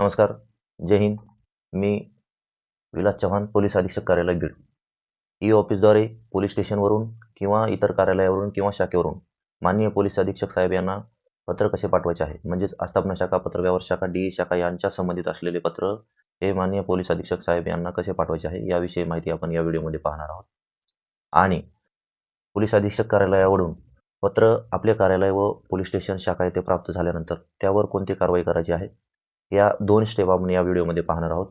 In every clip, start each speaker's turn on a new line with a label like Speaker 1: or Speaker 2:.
Speaker 1: नमस्कार. जय हिंद. मी विलास चव्हाण पोलीस अधीक्षक कार्यालय बीड. ई ऑफिसद्वारे पोलीस स्टेशनवरून किंवा इतर कार्यालयावरून किंवा शाखेवरून माननीय पोलीस अधीक्षक साहेब यांना पत्र कसे पाठवायचे आहे? म्हणजेच आस्थापना शाखा पत्रव्यवहार शाखा डी शाखा यांच्या संबंधित असलेले पत्र हे माननीय पोलीस अधीक्षक साहेब यांना कसे पाठवायचे आहे? याविषयी माहिती आपण या व्हिडिओमध्ये पाहणार आहोत. आणि पोलीस अधीक्षक कार्यालयावरून पत्र आपले कार्यालय व पोलीस स्टेशन शाखा येथे प्राप्त झाल्यानंतर त्यावर कोणती कारवाई करायची आहे? या दोन स्टेप आपण या व्हिडिओमध्ये पाहणार आहोत.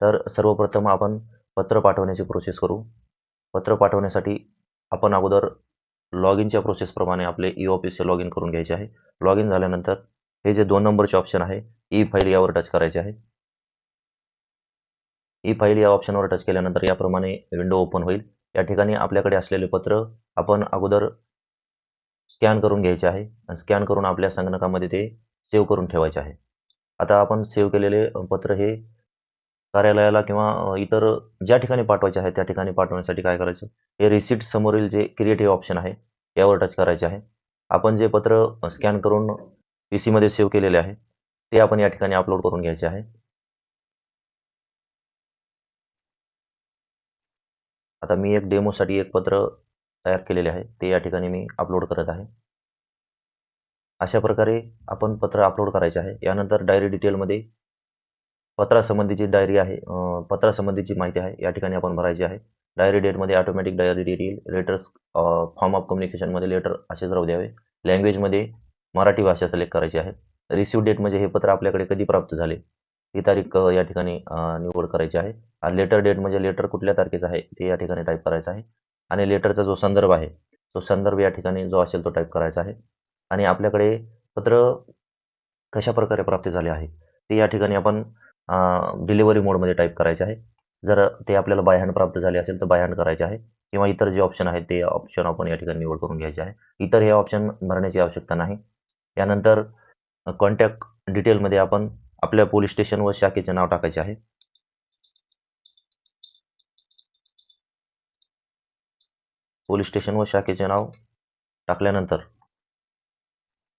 Speaker 1: तर सर्वप्रथम आपण पत्र पाठवण्याची प्रोसेस करू. पत्र पाठवण्यासाठी आपण अगोदर लॉग इनच्या प्रोसेसप्रमाणे आपले ई ऑफिसचे लॉग इन करून घ्यायचे आहे. लॉग इन झाल्यानंतर हे जे दोन नंबरचे ऑप्शन आहे ई फाईल यावर टच करायचे आहे. ई फाईल या ऑप्शनवर टच केल्यानंतर याप्रमाणे विंडो ओपन होईल. या ठिकाणी आपल्याकडे असलेले पत्र आपण अगोदर स्कॅन करून घ्यायचे आहे. आणि स्कॅन करून आपल्या संगणकामध्ये ते सेव्ह करून ठेवायचे आहे. आता आपण सेव्ह केलेले पत्र हे कार्यालयाला किंवा इतर ज्या ठिकाणी पाठवायचे आहे त्या ठिकाणी पाठवण्यासाठी काय करायचं? हे रिसिप्ट समोरील जे क्रिएटिव्ह ऑप्शन आहे यावर टच करायचे आहे. आपण जे पत्र स्कॅन करून पी सीमध्ये सेव्ह केलेले आहे ते आपण या ठिकाणी अपलोड करून घ्यायचे आहे. आता मी एक डेमोसाठी एक पत्र तयार केलेले आहे ते या ठिकाणी मी अपलोड करत आहे. अशा प्रकारे आपण पत्र अपलोड करायचे आहे. यानंतर डायरी डिटेलमध्ये पत्रासंबंधीची डायरी आहे. पत्रासंबंधीची माहिती आहे. या ठिकाणी आपण भरायची आहे. Diary डेटमध्ये automatic diary detail letters form of कम्युनिकेशनमध्ये letter असेच राहू द्यावे. लँग्वेजमध्ये मराठी भाषा सिलेक्ट करायची आहे. रिसिव्ह डेट म्हणजे हे पत्र आपल्याकडे कधी प्राप्त झाले? ही तारीख या ठिकाणी निवड करायची आहे. आणि लेटर डेट म्हणजे लेटर कुठल्या तारखेचं आहे ते या ठिकाणी टाईप करायचं आहे. आणि लेटरचा जो संदर्भ आहे तो संदर्भ या ठिकाणी जो असेल तो टाईप करायचा आहे. आणि आपल्याकडे पत्र कशा प्रकारे प्राप्त झाले आहे? ते या ठिकाणी आपण डिलिव्हरी मोडमध्ये टाईप करायचे आहे. जर ते आपल्याला बाय हँड प्राप्त झाले असेल तर बाय हँड करायचे आहे. किंवा इतर जे ऑप्शन आहेत ते ऑप्शन आपण या ठिकाणी निवड करून घ्यायचे आहे. इतर हे ऑप्शन भरण्याची आवश्यकता नाही. यानंतर कॉन्टॅक्ट डिटेलमध्ये आपण आपल्या पोलीस स्टेशन व शाखेचे नाव टाकायचे आहे. पोलीस स्टेशन व शाखेचे नाव टाकल्यानंतर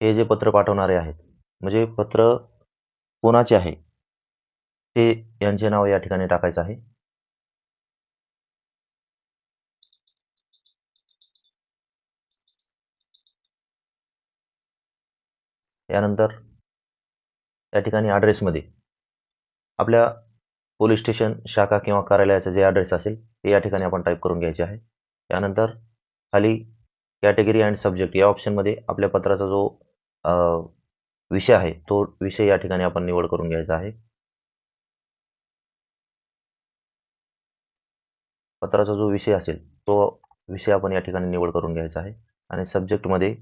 Speaker 1: हे जे पत्र पाठवणारे आहेत म्हणजे पत्र कोणाचे आहे? ते यांचे नाव या ठिकाणी टाकायचं आहे. यानंतर या ठिकाणी ॲड्रेसमध्ये आपल्या पोलीस स्टेशन शाखा किंवा कार्यालयाचा जे ॲड्रेस असेल ते या ठिकाणी आपण टाईप करून घ्यायचे आहे. यानंतर खाली कॅटेगरी अँड सब्जेक्ट या ऑप्शनमध्ये आपल्या पत्राचा जो विषय आहे. तो विषय या ठिकाणी आपण निवड करून घ्यायचा आहे. पत्राचा जो विषय असेल तो विषय आपण या ठिकाणी निवड करून घ्यायचा आहे. आणि सब्जेक्टमध्ये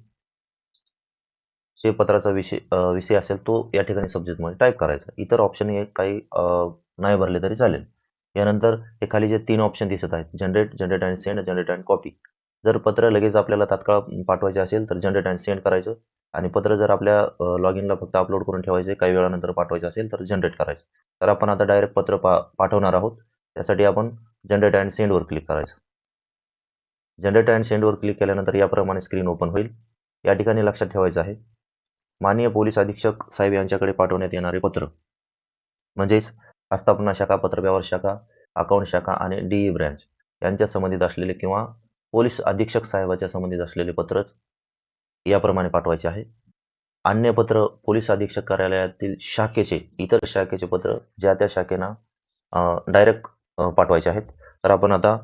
Speaker 1: जे पत्राचा विषय विषय असेल तो या ठिकाणी सब्जेक्टमध्ये टाईप करायचा. इतर ऑप्शन हे काही नाही भरले तरी चालेल. यानंतर हे खाली जे तीन ऑप्शन दिसत आहेत generate generate and send generate and copy जर पत्र लगेच आपल्याला तात्काळ पाठवायचे असेल तर जनरेट अँड सेंड करायचं. आणि पत्र जर आपल्या लॉग इनला फक्त अपलोड करून ठेवायचे काही वेळानंतर पाठवायचे असेल तर जनरेट करायचं. तर आपण आता डायरेक्ट पत्र पा पाठवणार आहोत. त्यासाठी आपण जनरेट अँड सेंडवर क्लिक करायचं. जनरेट अँड सेंडवर क्लिक केल्यानंतर याप्रमाणे स्क्रीन ओपन होईल. या ठिकाणी लक्षात ठेवायचं आहे. माननीय पोलीस अधीक्षक साहेब यांच्याकडे पाठवण्यात येणारे पत्र म्हणजेच आस्थापना शाखा पत्रव्यवहार शाखा अकाउंट शाखा आणि डी ब्रँच यांच्या संबंधित असलेले किंवा पोलीस अधीक्षक साहेबाच्या संबंधित असलेले पत्रच याप्रमाणे पाठवायचे आहे. अन्य पत्र पोलीस अधीक्षक कार्यालयातील शाखेचे इतर शाखेचे पत्र ज्या त्या शाखेना डायरेक्ट पाठवायचे आहेत. तर आपण आता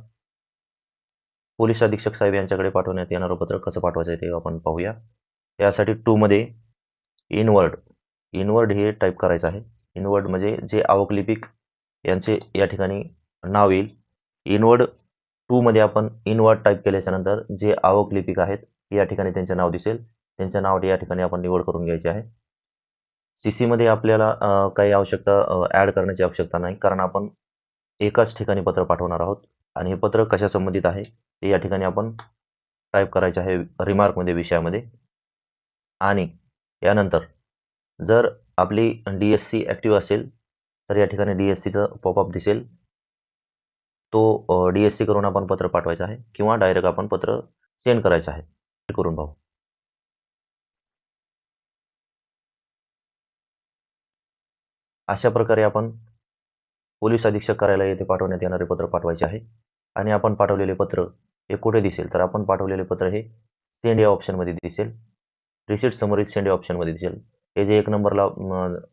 Speaker 1: पोलीस अधीक्षक साहेब यांच्याकडे पाठवण्यात येणारं पत्र कसं पाठवायचं आहे ते आपण पाहूया. यासाठी टूमध्ये इनवर्ड इनवर्ड हे टाईप करायचं आहे. इनवर्ड म्हणजे जे आवकलिपिक यांचे या ठिकाणी नाव येईल. इनवर्ड टूमध्ये आपण इनवर्ड टाईप केल्याच्यानंतर जे आवकलिपिक आहेत या ठिकाणी त्यांचे नाव दिसेल. त्यांचं नाव या ठिकाणी आपण निवड करून घ्यायचे आहे. सी सीमध्ये आपल्याला काही आवश्यकता ॲड करण्याची आवश्यकता नाही. कारण आपण एकाच ठिकाणी पत्र पाठवणार आहोत. आणि हे पत्र कशा संबंधित आहे ते या ठिकाणी आपण टाईप करायचे आहे रिमार्कमध्ये विषयामध्ये. आणि यानंतर जर आपली डी एस सी ॲक्टिव्ह असेल तर या ठिकाणी डी एस सीचं पॉपअप दिसेल. तो डी एस सी करून आपण पत्र पाठवायचं आहे. किंवा डायरेक्ट आपण पत्र सेंड करायचं आहे. करून पाहू. अशा प्रकारे आपण पोलीस अधीक्षक कार्यालय येथे पाठवण्यात येणारे पत्र पाठवायचे आहे. आणि आपण पाठवलेले पत्र हे कुठे दिसेल? तर आपण पाठवलेले पत्र हे सेंड या ऑप्शनमध्ये दिसेल. रिसिट समोरील सेंड या ऑप्शनमध्ये दिसेल. हे जे एक नंबरला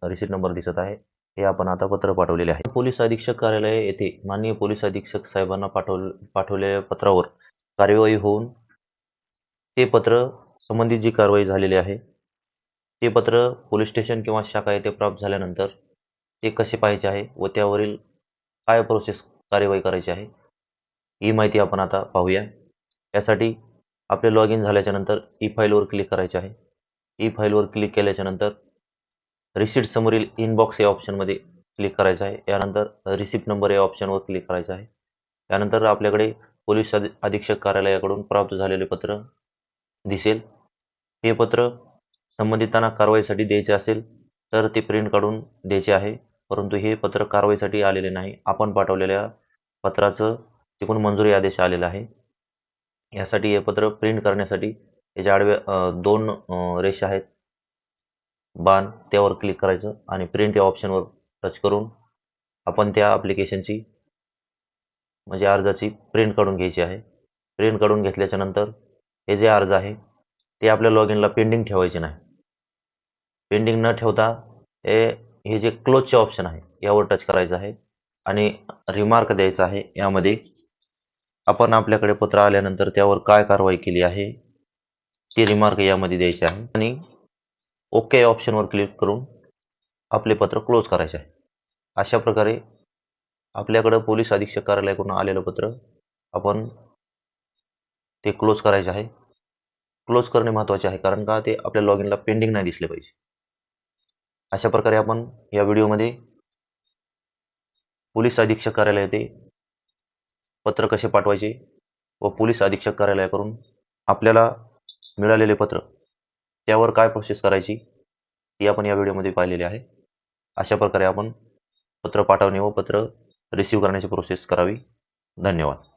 Speaker 1: रिसिट नंबर दिसत आहे हे आपण आता पत्र पाठवलेले आहे. पोलीस अधीक्षक कार्यालय येथे माननीय पोलीस अधीक्षक साहेबांना पाठव पाठवलेल्या पत्रावर कार्यवाही होऊन ते पत्र संबंधित जी कारवाई झालेली आहे ते पत्र पोलीस स्टेशन किंवा शाखा येथे प्राप्त झाल्यानंतर ते कसे पाहायचे आहे व त्यावरील काय प्रोसेस कार्यवाही करायची आहे ही माहिती आपण आता पाहूया. यासाठी आपले लॉग इन झाल्याच्यानंतर ई फाईलवर क्लिक करायचे आहे. ई फाईलवर क्लिक केल्याच्यानंतर रिसिप्ट समोरील इनबॉक्स या ऑप्शनमध्ये क्लिक करायचं आहे. यानंतर रिसिप्ट नंबर या ऑप्शनवर क्लिक करायचं आहे. यानंतर आपल्याकडे पोलीस अधि अधीक्षक कार्यालयाकडून प्राप्त झालेले पत्र दिसेल. हे पत्र संबंधितांना कारवाईसाठी द्यायचे असेल तर ते प्रिंट काढून द्यायचे आहे. परंतु हे पत्र कारवाईसाठी आलेले नाही. आपण पाठवलेल्या पत्राचं तिकडून मंजुरी आदेश आलेला आहे. यासाठी हे पत्र प्रिंट करण्यासाठी याच्या आडव्या दोन रेषा आहेत. बाण त्यावर क्लिक करायचं आणि प्रिंट या ऑप्शनवर टच करून आपण त्या ॲप्लिकेशनची म्हणजे अर्जाची प्रिंट काढून घ्यायची आहे. प्रिंट काढून घेतल्याच्यानंतर हे जे अर्ज आहे ते आपल्या लॉग इनला पेंडिंग ठेवायचे नाही. पेंडिंग न ठेवता हे हे जे क्लोजचे ऑप्शन आहे यावर टच करायचं आहे आणि रिमार्क द्यायचा आहे यामध्ये. आपण आपल्याकडे पत्र आल्यानंतर त्यावर काय कारवाई केली आहे ती रिमार्क यामध्ये द्यायची आहे आणि ओके ऑप्शनवर क्लिक करून आपले पत्र क्लोज करायचे आहे. अशा प्रकारे आपल्याकडं पोलीस अधीक्षक कार्यालयाकडून आलेलं पत्र आपण ते क्लोज करायचे आहे. क्लोज करणे महत्त्वाचे आहे कारण का ते आपल्या लॉग इनला पेंडिंग नाही दिसले पाहिजे. अशा प्रकारे आपण या व्हिडिओमध्ये पोलीस अधीक्षक कार्यालय ते पत्र कसे पाठवायचे व पोलीस अधीक्षक कार्यालयाकडून आपल्याला मिळालेले पत्र त्यावर काय प्रोसेस करायची ती आपण या व्हिडिओमध्ये पाहिलेली आहे. अशा प्रकारे आपण पत्र पाठवणे व पत्र रिसीव्ह करण्याची प्रोसेस करावी. धन्यवाद.